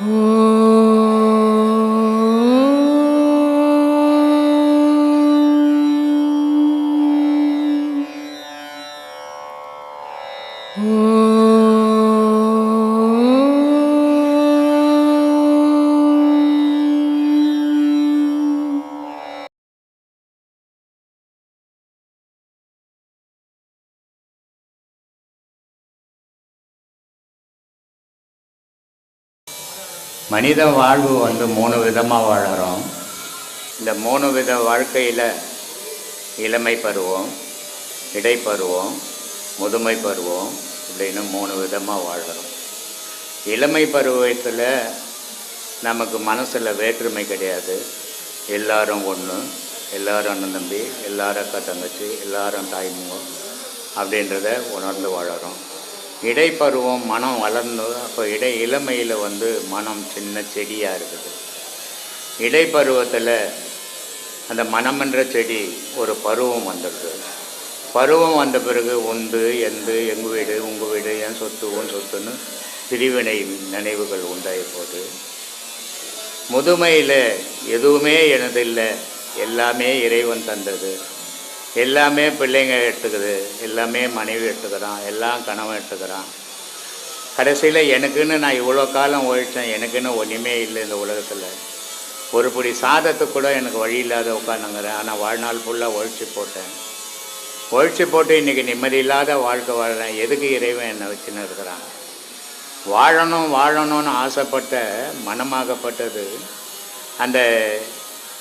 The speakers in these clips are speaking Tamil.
Oh. மனித வாழ்வு வந்து மூணு விதமாக வாழறோம். இந்த மூணு வித வாழ்க்கையில் இளமை பருவம் இடைப்பருவம் முதுமை பருவம் அப்படின்னு மூணு விதமாக வாழ்கிறோம் இளமை பருவத்தில் நமக்கு மனசில் வேற்றுமை கிடையாது. எல்லாரும் ஒன்று எல்லாரும் அண்ணன் தம்பி எல்லாரும் அக்கா தங்கச்சி எல்லாரும் தாய்மூங்க அப்படின்றத உணர்ந்து வாழறோம். இடைப்பருவம் மனம் வளர்ந்து அப்போ இடை இளமையில் வந்து மனம் சின்ன செடியாக இருக்குது. இடைப்பருவத்தில் அந்த மனமன்ற செடி ஒரு பருவம் வந்துடுது பருவம் வந்த பிறகு உண்டு எந்து எங்கள் வீடு உங்கள் வீடு என் சொத்து உன் சொத்துன்னு பிரிவினை நினைவுகள் உண்டாகி போகுது. முதுமையில் எதுவுமே எனதில்லை எல்லாமே இறைவன் தந்தது. எல்லாமே பிள்ளைங்க எடுத்துக்குது. எல்லாமே மனைவி எடுத்துக்கிறான். எல்லாம் கணவன் எடுத்துக்கிறான். கடைசியில் எனக்குன்னு நான் இவ்வளோ காலம் உழைச்சேன். எனக்குன்னு ஒன்றுமே இல்லை இந்த உலகத்தில். ஒரு பிடி சாதத்துக்கு கூட எனக்கு வழி இல்லாத உட்காந்துங்கிறேன் ஆனால் வாழ்நாள் ஃபுல்லாக ஒழிச்சு போட்டேன். ஒழிச்சு போட்டு இன்றைக்கி நிம்மதி இல்லாத வாழ்க்கை வாழ்கிறேன் எதுக்கு இறைவன் என்னை வச்சுன்னு இருக்கிறான் வாழணும் வாழணும்னு ஆசைப்பட்ட மனமாகப்பட்டது அந்த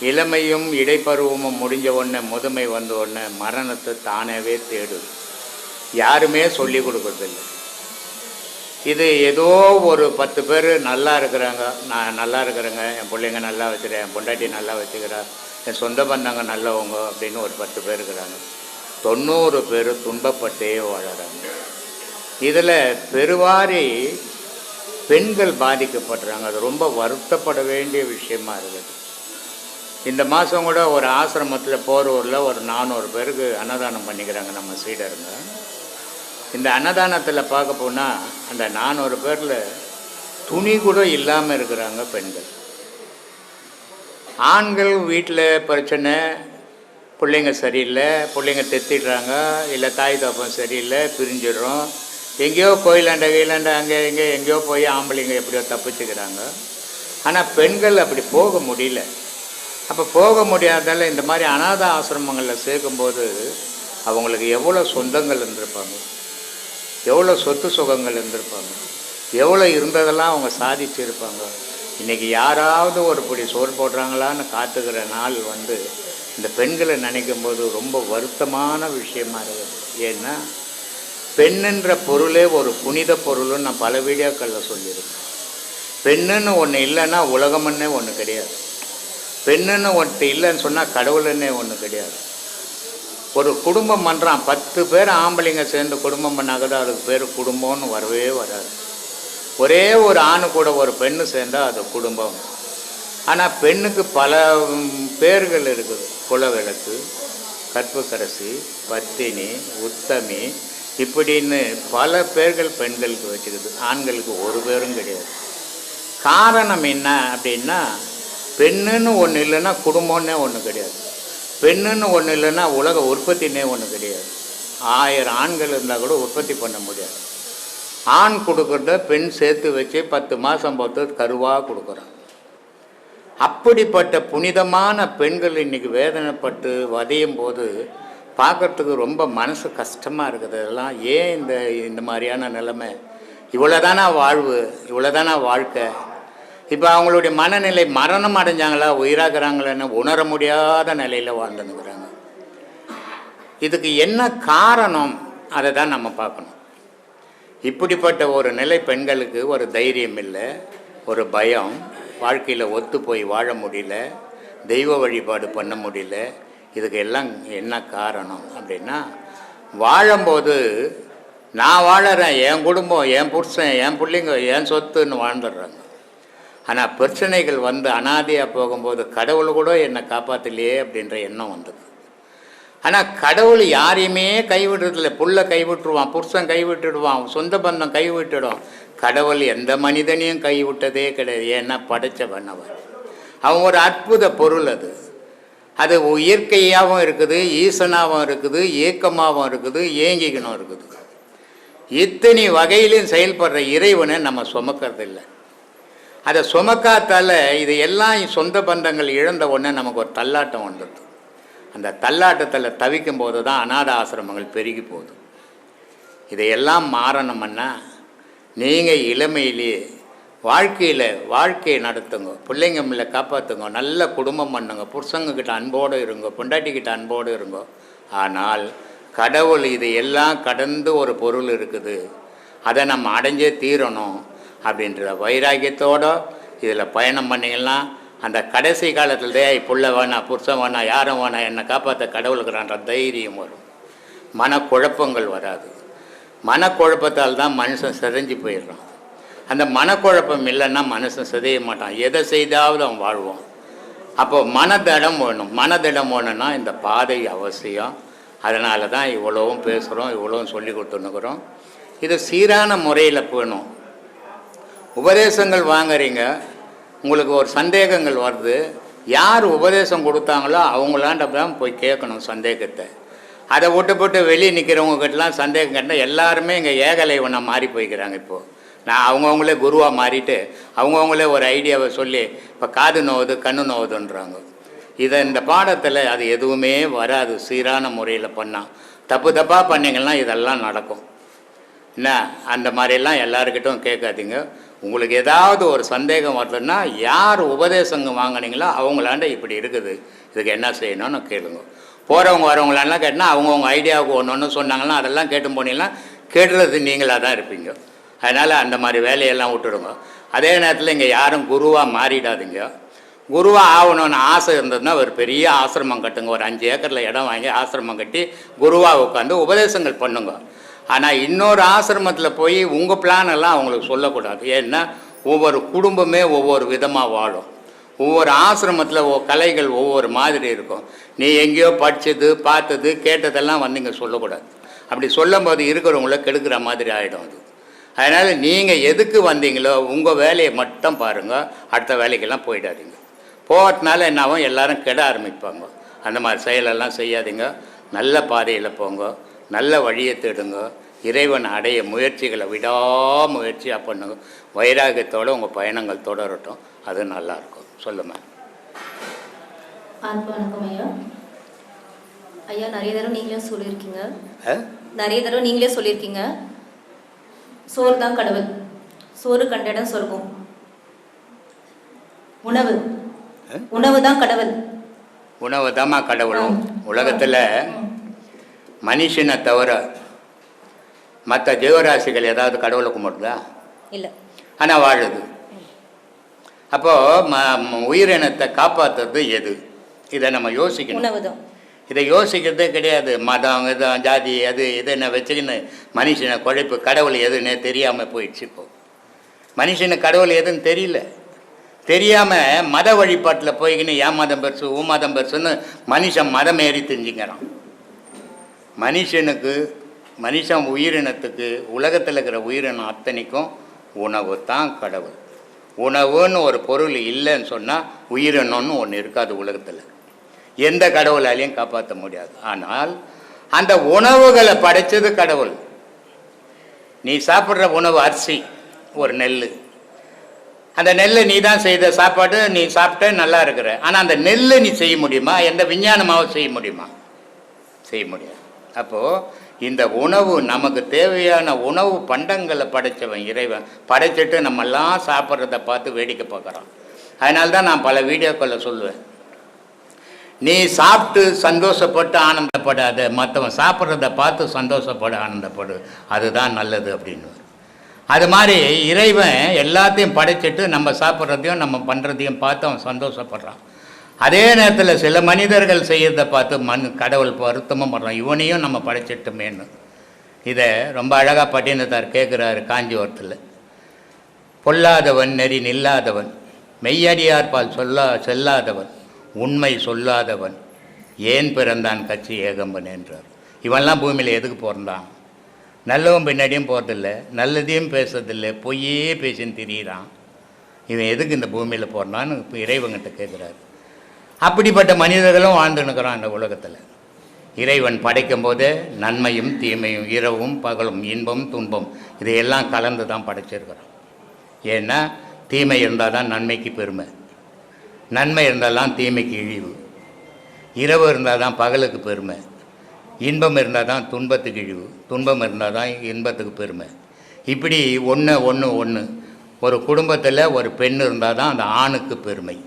இளமையும் இடைப்பருவமும் முடிஞ்ச உடனே முதுமை வந்த உடனே மரணத்தை தானாகவே தேடுது. யாருமே சொல்லி கொடுக்கறதில்ல. இது ஏதோ ஒரு பத்து பேர் நல்லா இருக்கிறாங்க. நான் நல்லா இருக்கிறேங்க என் பிள்ளைங்க நல்லா வச்சுக்கிறேன் என் பொண்டாட்டி நல்லா வச்சுக்கிறா என் சொந்த பந்தங்க நல்லவங்க அப்படின்னு ஒரு பத்து பேர் இருக்கிறாங்க. தொண்ணூறு பேர் துன்பப்பட்டே வாழறாங்க. இதில் பெருவாரி பெண்கள் பாதிக்கப்படுறாங்க. அது ரொம்ப வருத்தப்பட வேண்டிய விஷயமா இருக்குது. இந்த மாதம் கூட ஒரு ஆசிரமத்தில் போரூரில் ஒரு நானூறு பேருக்கு அன்னதானம் பண்ணிக்கிறாங்க நம்ம சீடருங்க. இந்த அன்னதானத்தில் பார்க்க போனால் அந்த நானூறு பேரில் துணி கூட இல்லாமல் இருக்கிறாங்க பெண்கள். ஆண்கள் வீட்டில் பிரச்சனை பிள்ளைங்க சரியில்லை பிள்ளைங்க தெத்திடுறாங்க இல்லை தாய் தோப்பம் சரியில்லை பிரிஞ்சிடுறோம். எங்கேயோ கோயிலாண்ட கீழாண்ட அங்கே எங்கே எங்கேயோ போய் ஆம்பளைங்க எப்படியோ தப்பிச்சுக்கிறாங்க. ஆனால் பெண்கள் அப்படி போக முடியல. அப்போ போக முடியாதால இந்த மாதிரி அனாத ஆசிரமங்களில் சேர்க்கும்போது அவங்களுக்கு எவ்வளோ சொந்தங்கள் இருந்திருப்பாங்க? எவ்வளோ சொத்து சுகங்கள் இருந்திருப்பாங்க? எவ்வளோ இருந்ததெல்லாம் அவங்க சாதிச்சிருப்பாங்க இன்றைக்கி யாராவது ஒரு பிடி சோறு போடுறாங்களான்னு காத்துக்கிற நாள் வந்து இந்த பெண்களை நினைக்கும் போது ரொம்ப வருத்தமான விஷயமா இருக்குது. ஏன்னா பெண்ணுன்ற பொருளே ஒரு புனித பொருள்னு நான் பல வீடியோக்களில் சொல்லியிருக்கேன். பெண்ணுன்னு ஒன்று இல்லைன்னா உலகம்னே ஒன்று கிடையாது. பெண்ணுன்னு ஒன்று இல்லைன்னு சொன்னால் கடவுளுன்னே ஒன்று கிடையாது. ஒரு குடும்பம் பண்ணுறான் பத்து பேர் ஆம்பளைங்க சேர்ந்து குடும்பம் பண்ணாக்கதான் அதுக்கு பேர் குடும்பம்னு வரவே வராது. ஒரே ஒரு ஆணு கூட ஒரு பெண்ணு சேர்ந்தால் அது குடும்பம். ஆனால் பெண்ணுக்கு பல பேர்கள் இருக்குது. குலவிளக்கு கற்புக்கரசி பத்தினி உத்தமி இப்படின்னு பல பேர்கள் பெண்களுக்கு வச்சுக்குது ஆண்களுக்கு ஒரு பேரும் கிடையாது. காரணம் என்ன அப்படின்னா பெண்ணுன்னு ஒன்று இல்லைன்னா குடும்பம்னே ஒன்று கிடையாது. பெண்ணுன்னு ஒன்று இல்லைன்னா உலக உற்பத்தினே ஒன்று கிடையாது. ஆயிரம் ஆண்கள் இருந்தால் கூட உற்பத்தி பண்ண முடியாது. ஆண் கொடுக்குறத பெண் சேர்த்து வச்சு பத்து மாதம் பத்து கருவாக கொடுக்குறான் அப்படிப்பட்ட புனிதமான பெண்கள் இன்னைக்கு வேதனைப்பட்டு வதையும் போது பார்க்கறதுக்கு ரொம்ப மனசு கஷ்டமாக இருக்குது. அதெல்லாம் ஏன் இந்த இந்த மாதிரியான நிலைமை? இவ்வளோதானா வாழ்வு? இவ்வளோதானா வாழ்க்கை? இப்போ அவங்களுடைய மனநிலை மரணம் அடைஞ்சாங்களா உயிராகிறாங்களான்னு உணர முடியாத நிலையில் வாழ்ந்துன்னுக்குறாங்க. இதுக்கு என்ன காரணம் அதை தான் நம்ம பார்க்கணும். இப்படிப்பட்ட ஒரு நிலை பெண்களுக்கு ஒரு தைரியம் இல்லை ஒரு பயம் வாழ்க்கையில் ஒத்து போய் வாழ முடியல தெய்வ வழிபாடு பண்ண முடியல இதுக்கு எல்லாம் என்ன காரணம் அப்படின்னா வாழும்போது நான் வாழறேன் என் குடும்பம் என் புருஷன் என் பிள்ளைங்க என் சொத்துன்னு வாழ்ந்துடுறாங்க. ஆனால் பிரச்சனைகள் வந்து அனாதையாக போகும்போது கடவுள் கூட என்னை காப்பாற்றலையே அப்படின்ற எண்ணம் வந்தது. ஆனால் கடவுள் யாரையுமே கைவிடுறதில்ல. புள்ள கைவிட்டுருவான் புருஷன் கைவிட்டுடுவான் சொந்த பந்தம் கைவிட்டுடும். கடவுள் எந்த மனிதனையும் கைவிட்டதே கிடையாது. ஏன்னா படைச்சவன் அவன். அவன் ஒரு அற்புத பொருள் அது. அது இயற்கையாகவும் இருக்குது ஈசனாகவும் இருக்குது ஏக்கமாகவும் இருக்குது ஏங்கிக்கணும் இருக்குது. இத்தனை வகையிலையும் செயல்படுற இறைவனை நம்ம சுமக்கறதில்லை. அதை சுமக்காத்தால் இது எல்லாம் சொந்த பந்தங்கள் இழந்த உடனே நமக்கு ஒரு தள்ளாட்டம் வந்துடுது. அந்த தள்ளாட்டத்தில் தவிக்கும் போது தான் அநாத ஆசிரமங்கள் பெருகி போகுது. இதையெல்லாம் மாறணும்னா நீங்கள் இளமையிலேயே வாழ்க்கையில் வாழ்க்கையை நடத்துங்க. பிள்ளைங்க மேலே காப்பாற்றுங்க நல்ல குடும்பம் பண்ணுங்க. புருஷங்கக்கிட்ட அன்போடு இருங்க. பொண்டாட்டிக்கிட்ட அன்போடு இருங்க. ஆனால் கடவுள் இது எல்லாம் கடந்து ஒரு பொருள் இருக்குது. அதை நம்ம அடைஞ்சே தீரணும். அப்படின்ற வைராக்கியத்தோட இதில் பயணம் பண்ணிங்கன்னா அந்த கடைசி காலத்தில் தே புள்ள வேணாம் புருஷன் வேணாம் யாரும் வேணாம் என்னை காப்பாற்ற கடவுளுக்குறான்ற தைரியம் வரும். மனக்குழப்பங்கள் வராது. மனக்குழப்பத்தால் தான் மனுஷன் சிதைஞ்சு போயிடுறான். அந்த மனக்குழப்பம் இல்லைன்னா மனுஷன் சிதைய மாட்டான். எதை செய்தாவது அவன் வாழ்வான். அப்போது மனதிடம் வேணும். மனதிடம் வேணும்னா இந்த பாதை அவசியம். அதனால தான் இவ்வளவும் பேசுகிறோம் இவ்வளவும் சொல்லி கொடுத்துன்னுக்குறோம். இது சீரான முறையில் போகணும் உபதேசங்கள் வாங்குறீங்க உங்களுக்கு ஒரு சந்தேகங்கள் வருது யார் உபதேசம் கொடுத்தாங்களோ அவங்களாண்ட தான் போய் கேட்கணும் சந்தேகத்தை. அதை விட்டு போட்டு வெளியே நிற்கிறவங்க கிட்டலாம் சந்தேகம் கேட்டால் எல்லாருமே இங்கே ஏகலைவனாக மாறி போய்க்கிறாங்க இப்போது நான் அவங்கவுங்களே குருவாக மாறிட்டு அவங்கவுங்களே ஒரு ஐடியாவை சொல்லி இப்போ காது நோவுது கண்ணு நோவுதுன்றாங்க. இதை இந்த பாடத்தில் அது எதுவுமே வராது சீரான முறையில் பண்ணால் தப்பு தப்பாக பண்ணிங்கன்னா இதெல்லாம் நடக்கும். என்ன? அந்த மாதிரிலாம் எல்லாருக்கிட்டும் கேட்காதீங்க. உங்களுக்கு ஏதாவது ஒரு சந்தேகம் வரலன்னா யார் உபதேசங்க வாங்கினீங்களோ அவங்களாண்ட இப்படி இருக்குது. இதுக்கு என்ன செய்யணும்னு கேளுங்க. போகிறவங்க வரவங்களெல்லாம் கேட்டால் அவங்கவுங்க ஐடியாவுக்கு ஒன்று ஒன்று சொன்னாங்கன்னா அதெல்லாம் கேட்டு போனீங்கன்னா கேட்டுறது நீங்களாக தான் இருப்பீங்க. அதனால் அந்த மாதிரி வேலையெல்லாம் விட்டுடுங்க. அதே நேரத்தில் இங்கே யாரும் குருவாக மாறிடாதீங்க. குருவாக ஆகணும்னு ஆசை இருந்ததுன்னா ஒரு பெரிய ஆசிரமம் கட்டுங்க. ஒரு அஞ்சு ஏக்கரில் இடம் வாங்கி ஆசிரமம் கட்டி குருவாக உட்காந்து உபதேசங்கள் பண்ணுங்க. ஆனால் இன்னொரு ஆசிரமத்தில் போய் உங்கள் பிளான் எல்லாம் அவங்களுக்கு சொல்லக்கூடாது. ஏன்னா ஒவ்வொரு குடும்பமே ஒவ்வொரு விதமாக வாழும். ஒவ்வொரு ஆசிரமத்தில் ஒவ்வொரு கலைகள் ஒவ்வொரு மாதிரி இருக்கும். நீ எங்கேயோ படித்தது பார்த்தது கேட்டதெல்லாம் வந்து இங்கே சொல்லக்கூடாது. அப்படி சொல்லும்போது இருக்கிறவங்கள கெடுக்கிற மாதிரி ஆகிடும் அது. அதனால் நீங்கள் எதுக்கு வந்தீங்களோ உங்கள் வேலையை மட்டும் பாருங்கள் அடுத்த வேலைக்கெல்லாம் போயிடாதீங்க. போகிறதுனால என்னாகும்? எல்லாரும் கெட ஆரம்பிப்பாங்க. அந்த மாதிரி செயலெல்லாம் செய்யாதீங்க. நல்ல பாதையில் போங்க. நல்ல வழியை தேடுங்க. இறைவன் அடைய முயற்சிகளை விடாமுயற்சியாக பண்ணுங்க. வைராகியத்தோடு உங்கள் பயணங்கள் தொடரட்டும். அது நல்லாயிருக்கும் சொல்லுமா வணக்கம் ஐயா. ஐயா நிறைய தடவை நீங்களே சொல்லியிருக்கீங்க? நிறைய தடவை நீங்களே சொல்லியிருக்கீங்க. சோறு தான் கடவுள். சோறு கண்ட இடம் சொர்க்கம். உணவு? உணவு தான் கடவுள். உணவு தாம்மா கடவுளும். உலகத்தில் மனுஷனை தவிர மற்ற ஜீவராசிகள் ஏதாவது கடவுளை கும்பிடுதா? இல்லை. ஆனால் வாழுது. அப்போது ம உயிரினத்தை காப்பாற்றுறது எது? இதை நம்ம யோசிக்கணும். இதை யோசிக்கிறதே கிடையாது. மதம் இதம் ஜாதி அது இது என்ன வச்சுக்கின்னு மனுஷனை குழைப்பு கடவுள் எதுன்னே தெரியாமல் போயிடுச்சு இப்போ. மனுஷனுக்கு கடவுள் எதுன்னு தெரியல. தெரியாமல் மத வழிபாட்டில் போய்க்கின்னு என் மதம் பெருசு? உன் மதம் பெருசுன்னு மனுஷன் மதம் ஏறி தெரிஞ்சுக்கிறான் மனுஷனுக்கு மனுஷன் உயிரினத்துக்கு உலகத்தில் இருக்கிற உயிரினம் அத்தனைக்கும் உணவு தான் கடவுள். உணவுன்னு ஒரு பொருள் இல்லைன்னு சொன்னால் உயிரினம்னு ஒன்று இருக்காது உலகத்தில். எந்த கடவுளாலையும் காப்பாற்ற முடியாது. ஆனால் அந்த உணவுகளை படைச்சது கடவுள். நீ சாப்பிட்ற உணவு அரிசி ஒரு நெல் அந்த நெல்லை நீ தான் செய்த சாப்பாடு நீ சாப்பிட்ட நல்லா இருக்கிற. ஆனால் அந்த நெல்லை நீ செய்ய முடியுமா? எந்த விஞ்ஞானமாகவும் செய்ய முடியுமா? செய்ய முடியாது. அப்போது இந்த உணவு நமக்கு தேவையான உணவு பண்டங்களை படைச்சவன் இறைவன். படைச்சிட்டு நம்மெல்லாம் சாப்பிட்றத பார்த்து வேடிக்கை பார்க்குறான். அதனால தான் நான் பல வீடியோக்களில் சொல்லுவேன். நீ சாப்பிட்டு சந்தோஷப்பட்டு ஆனந்தப்படாத. மற்றவன் சாப்பிட்றத பார்த்து சந்தோஷப்படு ஆனந்தப்படு. அதுதான் நல்லது அப்படின்னு. அது மாதிரி இறைவன் எல்லாத்தையும் படைச்சிட்டு நம்ம சாப்பிட்றதையும் நம்ம பண்ணுறதையும் பார்த்து அவன் சந்தோஷப்படுறான். அதே நேரத்தில் சில மனிதர்கள் செய்யறதை பார்த்து மண் கடவுள் வருத்தமும் படுறான் இவனையும் நம்ம படைச்சிட்டோமேன்னு. இதை ரொம்ப அழகாக பட்டினத்தார் கேட்குறாரு காஞ்சிபுரத்தில். பொல்லாதவன் நெறி நில்லாதவன் மெய்யடியார்பால் சொல்லா செல்லாதவன் உண்மை சொல்லாதவன் ஏன் பிறந்தான் கட்சி ஏகம்பன் என்றார். இவன்லாம் பூமியில் எதுக்கு பிறந்தான்? நல்லவன் பின்னாடியும் போகிறதில்ல நல்லதையும் பேசுறதில்ல பொய்யே பேசின்னு திரியிறான். இவன் எதுக்கு இந்த பூமியில் பிறந்தான்னு இப்போ இறைவங்கிட்ட கேட்குறாரு அப்படிப்பட்ட மனிதர்களும் வாழ்ந்துன்னுக்குறான் இந்த உலகத்தில். இறைவன் படைக்கும்போது நன்மையும் தீமையும் இரவும் பகலும் இன்பம் துன்பம் இதையெல்லாம் கலந்து தான் படைச்சிருக்கிறோம். ஏன்னா தீமை இருந்தால் தான் நன்மைக்கு பெருமை. நன்மை இருந்தால் தீமைக்கு இழிவு. இரவு இருந்தால் தான் பகலுக்கு பெருமை. இன்பம் இருந்தால் தான் துன்பத்துக்கு இழிவு. துன்பம் இருந்தால் தான் இன்பத்துக்கு பெருமை. இப்படி ஒன்று ஒன்று ஒன்று ஒரு குடும்பத்தில் ஒரு பெண் இருந்தால் தான் அந்த ஆணுக்கு பெருமை.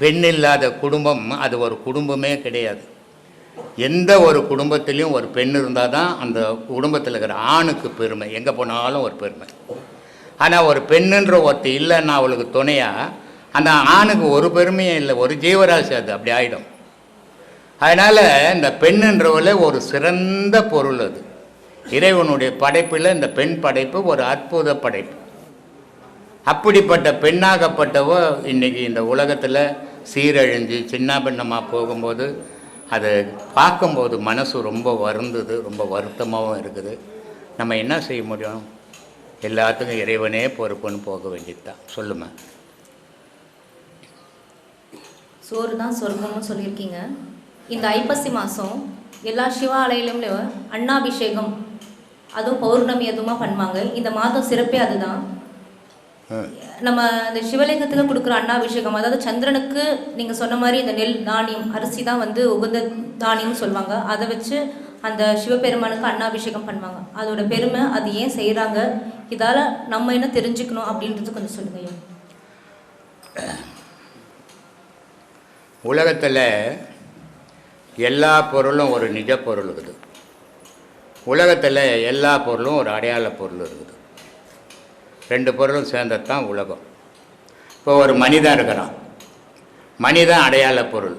பெண் இல்லாத குடும்பம் அது ஒரு குடும்பமே கிடையாது. எந்த ஒரு குடும்பத்திலையும் ஒரு பெண் இருந்தால் தான் அந்த குடும்பத்தில் இருக்கிற ஆணுக்கு பெருமை. எங்கே போனாலும் ஒரு பெருமை. ஆனால் ஒரு பெண்ணுன்ற ஒருத்தி இல்லைன்னா அவளுக்கு துணையாக அந்த ஆணுக்கு ஒரு பெருமையும் இல்லை. ஒரு ஜீவராசி அது அப்படி ஆகிடும் அதனால் இந்த பெண்ணுன்றவள ஒரு சிறந்த பொருள் அது. இறைவனுடைய படைப்பில் இந்த பெண் படைப்பு ஒரு அற்புத படைப்பு. அப்படிப்பட்ட பெண்ணாகப்பட்டவோ இன்னைக்கு இந்த உலகத்தில் சீரழிஞ்சு சின்ன பின்னமாக போகும்போது அதை பார்க்கும்போது மனசு ரொம்ப வருந்தது ரொம்ப வருத்தமாகவும் இருக்குது. நம்ம என்ன செய்ய முடியும்? எல்லாத்துக்கும் இறைவனே பொறுப்புன்னு போக வேண்டியது தான் சொல்லுமா சோறு தான் சொர்க்கம்னு சொல்லியிருக்கீங்க. இந்த ஐப்பசி மாதம் எல்லா சிவாலயிலும் அண்ணாபிஷேகம் அதுவும் பௌர்ணமி எதுவுமா பண்ணுவாங்க? இந்த மாதம் சிறப்பே அதுதான். நம்ம இந்த சிவலிங்கத்துக்கு கொடுக்குற அண்ணாபிஷேகம் அதாவது சந்திரனுக்கு நீங்கள் சொன்ன மாதிரி இந்த நெல் தானியம் அரிசி தான் வந்து உகந்த தானியம்னு சொல்லுவாங்க. அதை வச்சு அந்த சிவபெருமானுக்கு அண்ணாபிஷேகம் பண்ணுவாங்க. அதோட பெருமை அது ஏன் செய்கிறாங்க இதால் நம்ம என்ன தெரிஞ்சுக்கணும் அப்படின்றது கொஞ்சம் சொல்லுங்க உலகத்தில் எல்லா பொருளும் ஒரு நிஜ பொருள் இருக்குது. உலகத்தில் எல்லா பொருளும் ஒரு அடையாள பொருள் இருக்குது. ரெண்டு பொருளும் சேர்ந்தது தான் உலகம். இப்போ ஒரு மனிதன் இருக்கிறான். மனிதன் அடையாள பொருள்.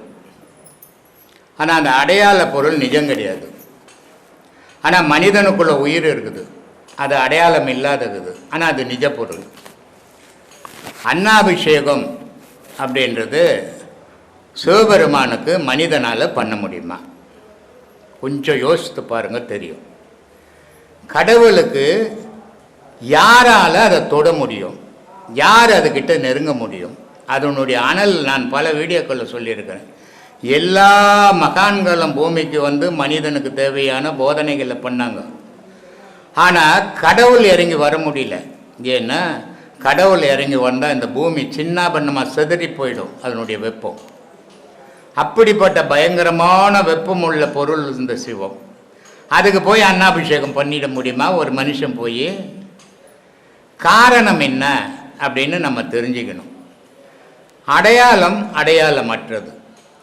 ஆனால் அந்த அடையாள பொருள் நிஜம் கிடையாது. ஆனால் மனிதனுக்குள்ள உயிர் இருக்குது. அது அடையாளம் இல்லாதது. ஆனால் அது நிஜ பொருள். அன்னாபிஷேகம் அப்படின்றது சிவபெருமானுக்கு மனிதனால் பண்ண முடியுமா? கொஞ்சம் யோசித்து பாருங்கள் தெரியும். கடவுளுக்கு யாரால் அதை தொட முடியும்? யார் அதுக்கிட்ட நெருங்க முடியும்? அதனுடைய அனல் நான் பல வீடியோக்களில் சொல்லியிருக்கிறேன். எல்லா மகான்களும் பூமிக்கு வந்து மனிதனுக்கு தேவையான போதனைகளை பண்ணாங்க. ஆனால் கடவுள் இறங்கி வர முடியல. ஏன்னா கடவுள் இறங்கி வந்தால் இந்த பூமி சின்ன பண்ணமாக செதறி போயிடும் அதனுடைய வெப்பம். அப்படிப்பட்ட பயங்கரமான வெப்பம் உள்ள பொருள் இந்த சிவம். அதுக்கு போய் அன்னாபிஷேகம் பண்ணிட முடியுமா? ஒரு மனுஷன் போய் காரணம் என்ன அப்படின்னு நம்ம தெரிஞ்சுக்கணும். அடையாளம் அடையாளமற்றது.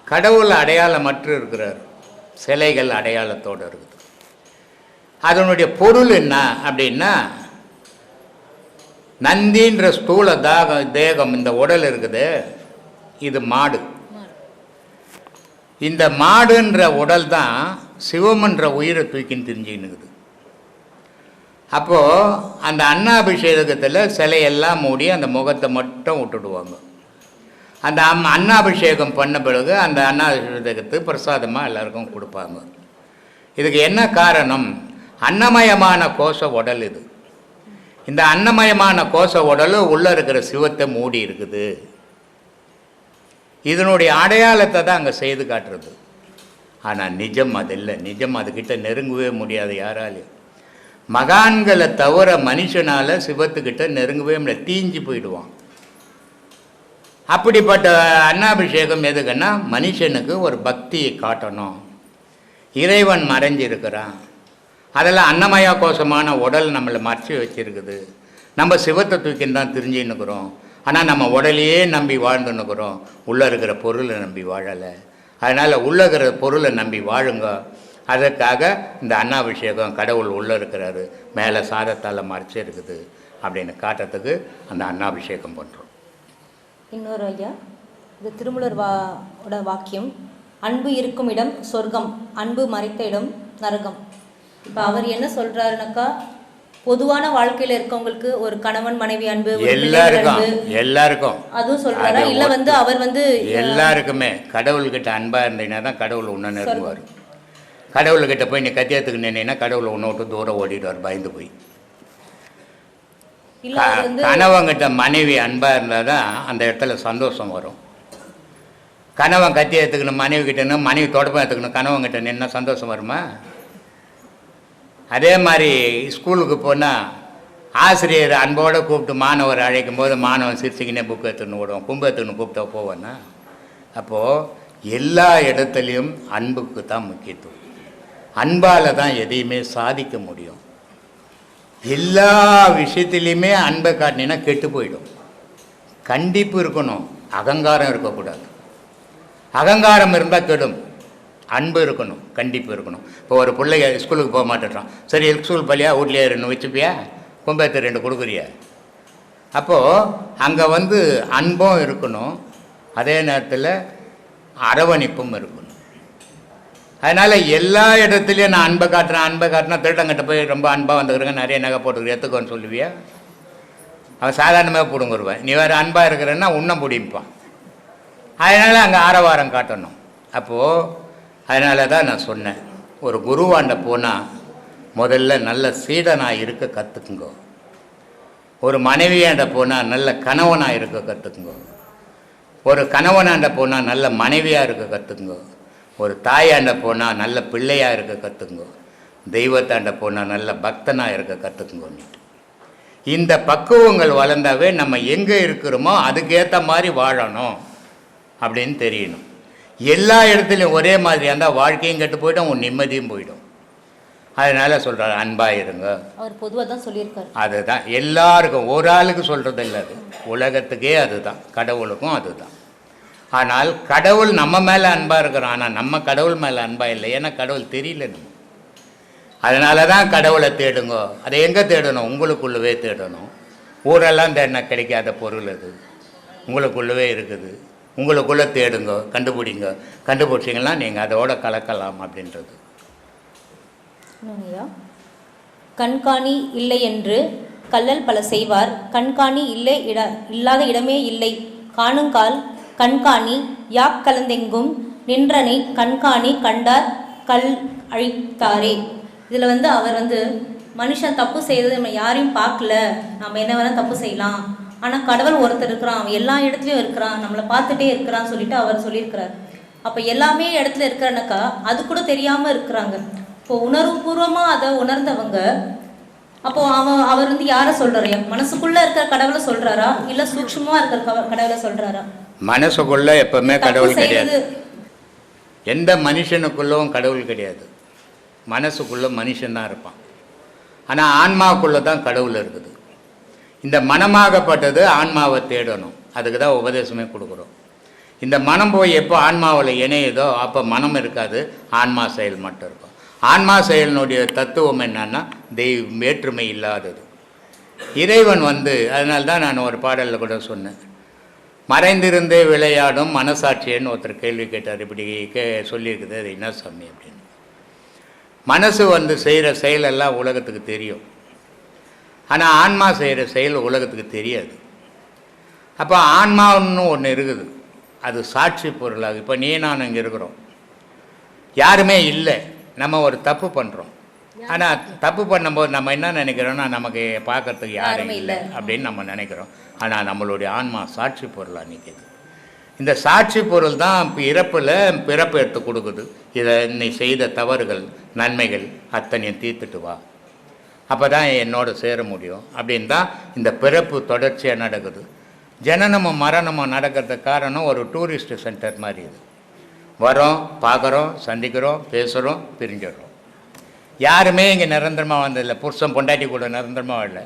கடவுள் அடையாளமற்று இருக்கிறார். சிலைகள் அடையாளத்தோடு இருக்குது. அதனுடைய பொருள் என்ன அப்படின்னா நந்தின்ற ஸ்தூல தாக தேகம் இந்த உடல் இருக்குது. இது மாடு. இந்த மாடுன்ற உடல் தான் சிவமன்ற உயிரை தூக்கின்னு தெரிஞ்சுக்கினுக்குது அப்போது அந்த அன்னாபிஷேகத்தில் சிலையெல்லாம் மூடி அந்த முகத்தை மட்டும் விட்டுடுவாங்க. அந்த அம் அன்னாபிஷேகம் பண்ண பிறகு அந்த அன்னாபிஷேகத்துக்கு பிரசாதமாக எல்லாருக்கும் கொடுப்பாங்க. இதுக்கு என்ன காரணம்? அன்னமயமான கோஷ உடல் இது. இந்த அன்னமயமான கோஷ உடல் உள்ளே இருக்கிற சிவத்தை மூடி இருக்குது. இதனுடைய அடையாளத்தை தான் அங்கே செய்து காட்டுறது. ஆனால் நிஜம் அது இல்லை. நிஜம் அதுக்கிட்ட நெருங்கவே முடியாது யாராலையும். மகான்களை தவிர மனுஷனால் சிவத்துக்கிட்ட நெருங்கவே முடியல தீஞ்சு போயிடுவான். அப்படிப்பட்ட அன்னாபிஷேகம் எதுக்குன்னா மனுஷனுக்கு ஒரு பக்தியை காட்டணும். இறைவன் மறைஞ்சிருக்கிறான். அதெல்லாம் அன்னமயா கோஷமான உடல் நம்மளை மறைச்சி வச்சிருக்குது. நம்ம சிவத்தை தூக்கின்னு தான் தெரிஞ்சுன்னுக்குறோம். ஆனால் நம்ம உடலையே நம்பி வாழ்ந்துன்னுக்குறோம். உள்ளே இருக்கிற பொருளை நம்பி வாழலை. அதனால் உள்ளே இருக்கிற பொருளை நம்பி வாழுங்க. அதற்காக இந்த அன்னாபிஷேகம் கடவுள் உள்ளே இருக்கிறாரு. மேலே சாதத்தால் மறைச்சி இருக்குது. அப்படின்னு காட்டுறதுக்கு அந்த அன்னாபிஷேகம் பண்ணுறோம் இன்னொரு ஐயா இது திருமூலர் வா வாக்கியம். அன்பு இருக்கும் இடம் சொர்க்கம் அன்பு மறைத்த இடம் நரகம். இப்போ அவர் என்ன சொல்கிறாருனாக்கா பொதுவான வாழ்க்கையில இருக்கவங்களுக்கு ஒரு கணவன் மனைவி அன்பு எல்லாருக்கும் அன்பு. எல்லாருக்கும். அதுவும் சொல்றாரா? இல்ல வந்து அவர் வந்து எல்லாருக்குமே. கடவுள்கிட்ட அன்பாக இருந்தீங்கன்னா தான் கடவுள் உன்னை நெருங்குவார். கடவுள்கிட்ட போய் நீ கத்தியத்துக்கு நின்னீங்கன்னா கடவுள் உன்னை விட்டு தூரம் ஓடிடுவார் பயந்து போய். கணவங்கிட்ட மனைவி அன்பாக இருந்தால் தான் அந்த இடத்துல சந்தோஷம் வரும். கணவன் கத்தி எடுத்துக்கணும் மனைவி கிட்டன்னு மனைவி தொடப்பம் எடுத்துக்கணும் கணவன்கிட்ட நின்னா சந்தோஷம் வருமா? அதே மாதிரி ஸ்கூலுக்கு போனால் ஆசிரியர் அன்போடு கூப்பிட்டு மாணவர் அழைக்கும் போது மாணவன் சிரிச்சுக்கினே புக் எடுத்துன்னு விடுவோம் கும்பு எடுத்துன்னு கூப்பிட்டா போவானா அப்போது எல்லா இடத்துலையும் அன்புக்கு தான் முக்கியத்துவம். அன்பால் தான் எதையுமே சாதிக்க முடியும். எல்லா விஷயத்துலையுமே அன்பை காட்டினீங்கன்னா கெட்டு போயிடும். கண்டிப்பு இருக்கணும். அகங்காரம் இருக்கக்கூடாது. அகங்காரம் இருந்தால் கெடும். அன்பு இருக்கணும். கண்டிப்பு இருக்கணும். இப்போ ஒரு பிள்ளைங்க ஸ்கூலுக்கு போக மாட்டேறான் சரி ஸ்கூல் பள்ளியா வீட்லேயே ரெண்டு வச்சுப்பியா? கும்பத்து ரெண்டு கொடுக்குறியா? அப்போது அங்கே வந்து அன்பும் இருக்கணும். அதே நேரத்தில் அரவணைப்பும் இருக்கணும். அதனால் எல்லா இடத்துலையும் நான் அன்பை காட்டுறேன் அன்பை காட்டினா திருடங்கிட்ட போய் ரொம்ப அன்பாக வந்துக்கிறேங்க. நிறைய நகை போட்டுக்கிறேன். எத்துக்கோன்னு சொல்லுவியா? அவன் சாதாரணமாக பிடுங்குருவேன் நீ வேறு அன்பாக இருக்கிறன்னா உன்னை பிடிப்பான். அதனால் அங்கே ஆரவாரம் காட்டணும். அப்போது அதனால தான் நான் சொன்னேன். ஒரு குருவாண்ட போனால் முதல்ல நல்ல சீடனாக இருக்க கற்றுக்குங்கோ ஒரு மனைவியாண்ட போனால் நல்ல கணவனாக இருக்க கற்றுக்குங்கோ ஒரு கணவனாண்ட போனால் நல்ல மனைவியாக இருக்க கற்றுக்குங்கோ ஒரு தாயாண்ட போனால் நல்ல பிள்ளையாக இருக்க கற்றுக்குங்கோ தெய்வத்தாண்ட போனால் நல்ல பக்தனாக இருக்க கற்றுக்குங்கோன்னுட்டு இந்த பக்குவங்கள் வளர்ந்தாவே நம்ம எங்கே இருக்கிறோமோ அதுக்கேற்ற மாதிரி வாழணும் அப்படின்னு தெரியணும். எல்லா இடத்துலையும் ஒரே மாதிரியாக இருந்தால் வாழ்க்கையும் கெட்டு போயிடும் உன் நிம்மதியும் போயிடும். அதனால் சொல்கிறார் அன்பாக இருங்க. அவர் பொதுவா தான் சொல்லியிருக்காரு. அதுதான். எல்லாருக்கும் ஒரு ஆளுக்கு சொல்கிறது இல்லை அது. உலகத்துக்கே அதுதான். கடவுளுக்கும் அதுதான். ஆனால் கடவுள் நம்ம மேலே அன்பாக இருக்கிறோம் ஆனால் நம்ம கடவுள் மேலே அன்பாக இல்லை. ஏன்னா கடவுள் தெரியல நம்ம. அதனால தான் கடவுளை தேடுங்கோ. அதை எங்கே தேடணும்? உங்களுக்குள்ளவே தேடணும். ஊரெல்லாம் தேடினா கிடைக்காத பொருள் அது. உங்களுக்குள்ளவே இருக்குது. உங்களுக்குள்ளே தேடுங்க. கண்டுபிடிங்க. கண்டுபிடிச்சிங்கன்னா நீங்கள் அதோட கலக்கலாம் அப்படின்றது. கண்காணி இல்லை என்று கல்லல் பல செய்வார். கண்காணி இல்லை இட இல்லாத இடமே இல்லை. காணுங்கால் கண்காணி யாக் கலந்தெங்கும் நின்றனை கண்காணி கண்டார் கல் அழித்தாரே. இதில் வந்து அவர் வந்து மனுஷன் தப்பு செய்தது நம்ம யாரையும் பார்க்கல. நம்ம என்ன வேணால் தப்பு செய்யலாம். ஆனால் கடவுள் ஒருத்தர் இருக்கிறான். அவன் எல்லா இடத்துலையும் இருக்கிறான். நம்மளை பார்த்துட்டே இருக்கிறான் சொல்லிட்டு அவர் சொல்லியிருக்கிறார். அப்போ எல்லாமே இடத்துல இருக்கிறனாக்கா அது கூட தெரியாமல் இருக்கிறாங்க. இப்போ உணர்வுபூர்வமாக அதை உணர்ந்தவங்க அப்போ அவன் அவர் வந்து யாரை சொல்கிறாரு மனசுக்குள்ளே இருக்கிற கடவுளை சொல்கிறாரா இல்லை சூக்ஷமாக இருக்கிற கடவுளை சொல்கிறாரா மனசுக்குள்ளே எப்பவுமே கடவுள் கிடையாது. எந்த மனுஷனுக்குள்ளவும் கடவுள் கிடையாது. மனசுக்குள்ள மனுஷன்தான் இருப்பான். ஆனால் ஆன்மாவுக்குள்ளே தான் கடவுள் இருக்குது. இந்த மனமாகப்பட்டது ஆன்மாவை தேடணும். அதுக்கு தான் உபதேசமே கொடுக்குறோம். இந்த மனம் போய் எப்போ ஆன்மாவில் இணையுதோ அப்போ மனம் இருக்காது. ஆன்மா செயல் மட்டும் இருக்கும். ஆன்மா செயலினுடைய தத்துவம் என்னன்னா தெய்வ வேற்றுமை இல்லாதது. இறைவன் வந்து அதனால தான் நான் ஒரு பாடலில் கூட சொன்னேன். மறைந்திருந்தே விளையாடும் மனசாட்சியன்னு ஒருத்தர் கேள்வி கேட்டார். இப்படி கே சொல்லியிருக்குது. அது என்ன சாமி அப்படின்னு. மனசு வந்து செய்கிற செயலெல்லாம் உலகத்துக்கு தெரியும். ஆனால் ஆன்மா செய்கிற செயல் உலகத்துக்கு தெரியாது. அப்போ ஆன்மான்னு ஒன்று இருக்குது. அது சாட்சி பொருளாக. இப்போ நீ நான் இங்கே இருக்கிறோம். யாருமே இல்லை. நம்ம ஒரு தப்பு பண்ணுறோம் ஆனால் தப்பு பண்ணும்போது நம்ம என்ன நினைக்கிறோம்னா நமக்கு பார்க்கறதுக்கு யாரும் இல்லை. அப்படின்னு நம்ம நினைக்கிறோம். ஆனால் நம்மளுடைய ஆன்மா சாட்சி பொருளாக நிற்கிது இந்த சாட்சி பொருள் தான் இப்போ இறப்பில் பிறப்பு எடுத்து கொடுக்குது. இதை நீ செய்த தவறுகள் நன்மைகள் அத்தனையும் தீர்த்துட்டு வா. அப்போ தான் என்னோட சேர முடியும். அப்படின்னு தான் இந்த பிறப்பு தொடர்ச்சியாக நடக்குது. ஜனனமும் மரணமும் நடக்கிறதுக்கு காரணம் ஒரு டூரிஸ்ட் சென்டர் மாதிரி இது. வரோம் பார்க்குறோம் சந்திக்கிறோம் பேசுகிறோம் பிரிஞ்சிடுறோம். யாருமே இங்கே நிரந்தரமாக வந்ததில்லை. புருஷன் பொண்டாட்டி கூட நிரந்தரமாக இல்லை.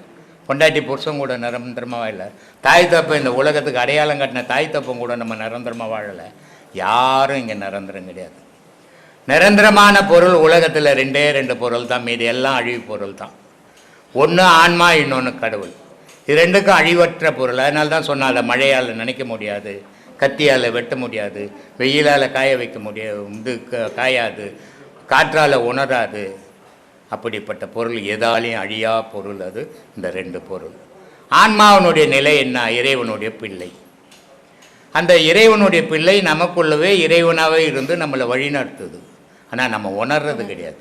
பொண்டாட்டி புருஷன் கூட நிரந்தரமாக இல்லை. தாய் தப்ப இந்த உலகத்துக்கு அடையாளம் கட்டின தாய் தப்பம் கூட நம்ம நிரந்தரமாக வாழலை. யாரும் இங்கே நிரந்தரம் கிடையாது. நிரந்தரமான பொருள் உலகத்தில் ரெண்டே ரெண்டு பொருள் தான். மீது எல்லாம் அழிவு பொருள் தான். ஒன்று ஆன்மா இன்னொன்று கடவுள். இது ரெண்டுக்கும் அழிவற்ற பொருள். அதனால தான் சொன்னால் அதை மழையால் நினைக்க முடியாது கத்தியால் வெட்ட முடியாது வெயிலால் காய வைக்க முடியாது இது க- காயாது காற்றால் உணராது அப்படிப்பட்ட பொருள் எதாலையும் அழியா பொருள் அது இந்த ரெண்டு பொருள். ஆன்மாவினுடைய நிலை என்ன? இறைவனுடைய பிள்ளை. அந்த இறைவனுடைய பிள்ளை நமக்குள்ளவே இறைவனாகவே இருந்து நம்மளை வழிநடத்துது. ஆனால் நம்ம உணர்றது கிடையாது.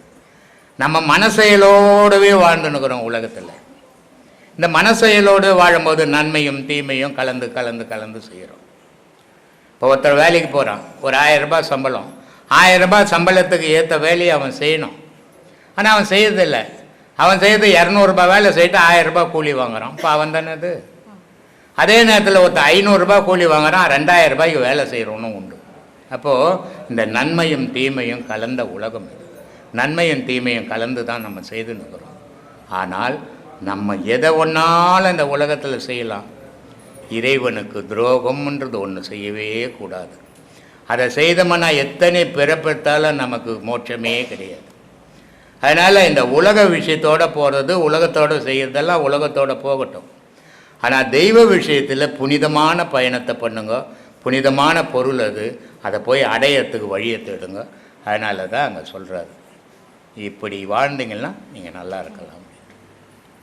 நம்ம மனசெயலோடவே வாழ்ந்துனுக்குறோம் உலகத்தில். இந்த மனசெயலோடு வாழும்போது நன்மையும் தீமையும் கலந்து கலந்து கலந்து செய்கிறோம். இப்போ ஒருத்தர் வேலைக்கு போகிறான் ஒரு ஆயிரம் ரூபாய் சம்பளம். ஆயிரம் ரூபாய் சம்பளத்துக்கு ஏற்ற வேலையை அவன் செய்யணும். ஆனால் அவன் செய்யறதில்லை. அவன் செய்யறது இரநூறுபா வேலை செய்யிட்டு ஆயிரம் ரூபாய் கூலி வாங்குறான். இப்போ அவன் தானே அது? அதே நேரத்தில் ஒருத்தர் ஐநூறுரூபா கூலி வாங்குறான் ரெண்டாயிரம் ரூபாய்க்கு வேலை செய்கிறவனும் உண்டு. அப்போது இந்த நன்மையும் தீமையும் கலந்த உலகம் இது. நன்மையும் தீமையும் கலந்து தான் நம்ம செய்து நிற்கிறோம் ஆனால் நம்ம எதை ஒன்றாலும் இந்த உலகத்தில் செய்யலாம்? இறைவனுக்கு துரோகம்ன்றது ஒன்று செய்யவே கூடாது. அதை செய்தோம்னா எத்தனை பிறப்பெடுத்தாலும் நமக்கு மோட்சமே கிடையாது. அதனால் இந்த உலக விஷயத்தோட போகிறது உலகத்தோடு செய்கிறதெல்லாம் உலகத்தோட போகட்டும். ஆனால் தெய்வ விஷயத்தில் புனிதமான பயணத்தை பண்ணுங்க. புனிதமான பொருள் அது. அதை போய் அடையறதுக்கு வழியை தேடுங்க. அதனால தான் அங்கே சொல்கிறாரு இப்படி வாழ்ந்தீங்கன்னா நீங்கள் நல்லா இருக்கலாம்.